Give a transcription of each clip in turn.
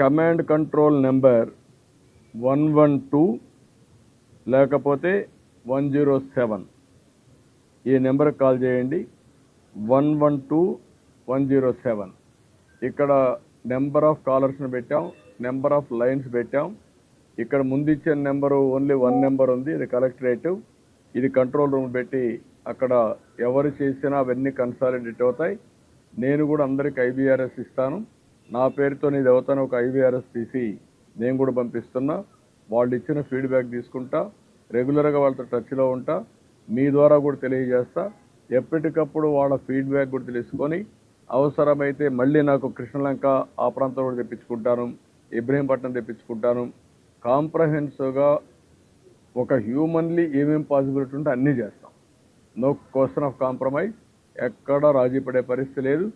Command control number one one two లేకపోతే one zero seven ఈ నెంబర్కి కాల్ చేయండి. One one two one zero seven ఇక్కడ number of కాలర్స్ని పెట్టాం. నెంబర్ ఆఫ్ లైన్స్ పెట్టాం. ఇక్కడ ముందు ఇచ్చిన నెంబరు ఓన్లీ వన్ నెంబర్ ఉంది. ఇది కలెక్టరేటివ్ ఇది కంట్రోల్ రూమ్ పెట్టి అక్కడ ఎవరు చేసినా అవన్నీ కన్సాలిడేట్ అవుతాయి. నేను కూడా అందరికి ఐబీఆర్ఎస్ ఇస్తాను. నా పేరుతో ఇది అవుతాను ఒక ఐవీఆర్ఎస్ తీసి నేను కూడా పంపిస్తున్నా. వాళ్ళు ఇచ్చిన ఫీడ్బ్యాక్ తీసుకుంటా. రెగ్యులర్గా వాళ్ళతో టచ్లో ఉంటా. మీ ద్వారా కూడా తెలియజేస్తా. ఎప్పటికప్పుడు వాళ్ళ ఫీడ్బ్యాక్ కూడా తెలుసుకొని అవసరమైతే మళ్ళీ నాకు కృష్ణలంక ఆ ప్రాంతం కూడా తెప్పించుకుంటాను. ఇబ్రహీంపట్నం తెప్పించుకుంటాను. కాంప్రహెన్సివ్గా ఒక హ్యూమన్లీ ఏమేం పాసిబిలిటీ ఉంటే అన్నీ చేస్తాం. నో క్వశ్చన్ ఆఫ్ కాంప్రమైజ్ ఎక్కడా రాజీ పడే పరిస్థితి లేదు.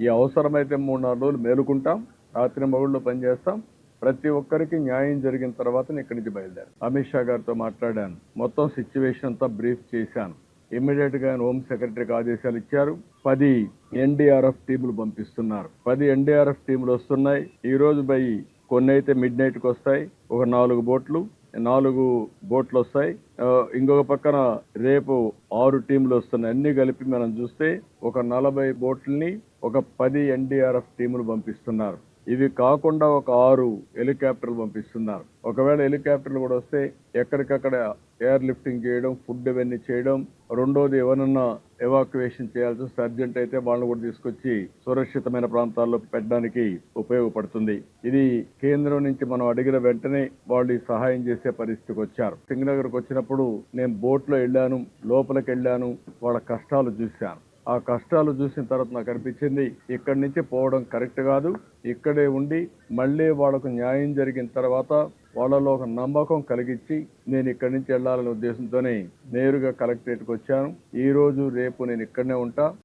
ఈ అవసరమైతే మూడు నాలుగు రోజులు మేలుకుంటాం రాత్రి మగుళ్ళు పనిచేస్తాం. ప్రతి ఒక్కరికి న్యాయం జరిగిన తర్వాత నేను ఇక్కడి నుంచి బయలుదేరాను. అమిత్ షా గారితో మాట్లాడాను. మొత్తం సిచ్యువేషన్ అంతా బ్రీఫ్ చేశాను. ఇమ్మీడియట్గా ఆయన హోమ్ సెక్రటరీకి ఆదేశాలు ఇచ్చారు. పది ఎన్డీఆర్ఎఫ్ టీములు పంపిస్తున్నారు. పది ఎన్డీఆర్ఎఫ్ టీములు వస్తున్నాయి. ఈ రోజు బై కొన్ని అయితే మిడ్ నైట్కి వస్తాయి. ఒక నాలుగు బోట్లు నాలుగు బోట్లు వస్తాయి. ఇంకొక పక్కన రేపు ఆరు టీంలు వస్తున్నాయి. అన్నీ కలిపి మనం చూస్తే ఒక నలభై బోట్లని ఒక పది ఎన్డీఆర్ఎఫ్ టీములు పంపిస్తున్నారు. ఇవి కాకుండా ఒక ఆరు హెలికాప్టర్లు పంపిస్తున్నారు. ఒకవేళ హెలికాప్టర్లు కూడా వస్తే ఎక్కడికక్కడ ఎయిర్ లిఫ్టింగ్ చేయడం ఫుడ్ ఇవన్నీ చేయడం రెండోది ఎవరన్నా ఎవాక్యువేషన్ చేయాల్సి వస్తే అర్జెంట్ అయితే వాళ్ళని కూడా తీసుకొచ్చి సురక్షితమైన ప్రాంతాల్లో పెట్టడానికి ఉపయోగపడుతుంది. ఇది కేంద్రం నుంచి మనం అడిగిన వెంటనే వాళ్ళు సహాయం చేసే పరిస్థితికి వచ్చారు. సింగనగర్కి వచ్చినప్పుడు నేను బోట్లో వెళ్ళాను లోపలికి వెళ్ళాను వాళ్ళ కష్టాలు చూశాను. ఆ కష్టాలు చూసిన తర్వాత నాకు అనిపించింది ఇక్కడి నుంచి పోవడం కరెక్ట్ కాదు ఇక్కడే ఉండి మళ్ళీ వాళ్ళకు న్యాయం జరిగిన తర్వాత వాళ్ళలో ఒక నమ్మకం కలిగించి నేను ఇక్కడి నుంచి వెళ్ళాలనే ఉద్దేశంతోనే నేరుగా కలెక్టరేట్కి వచ్చాను. ఈరోజు రేపు నేను ఇక్కడనే ఉంటా.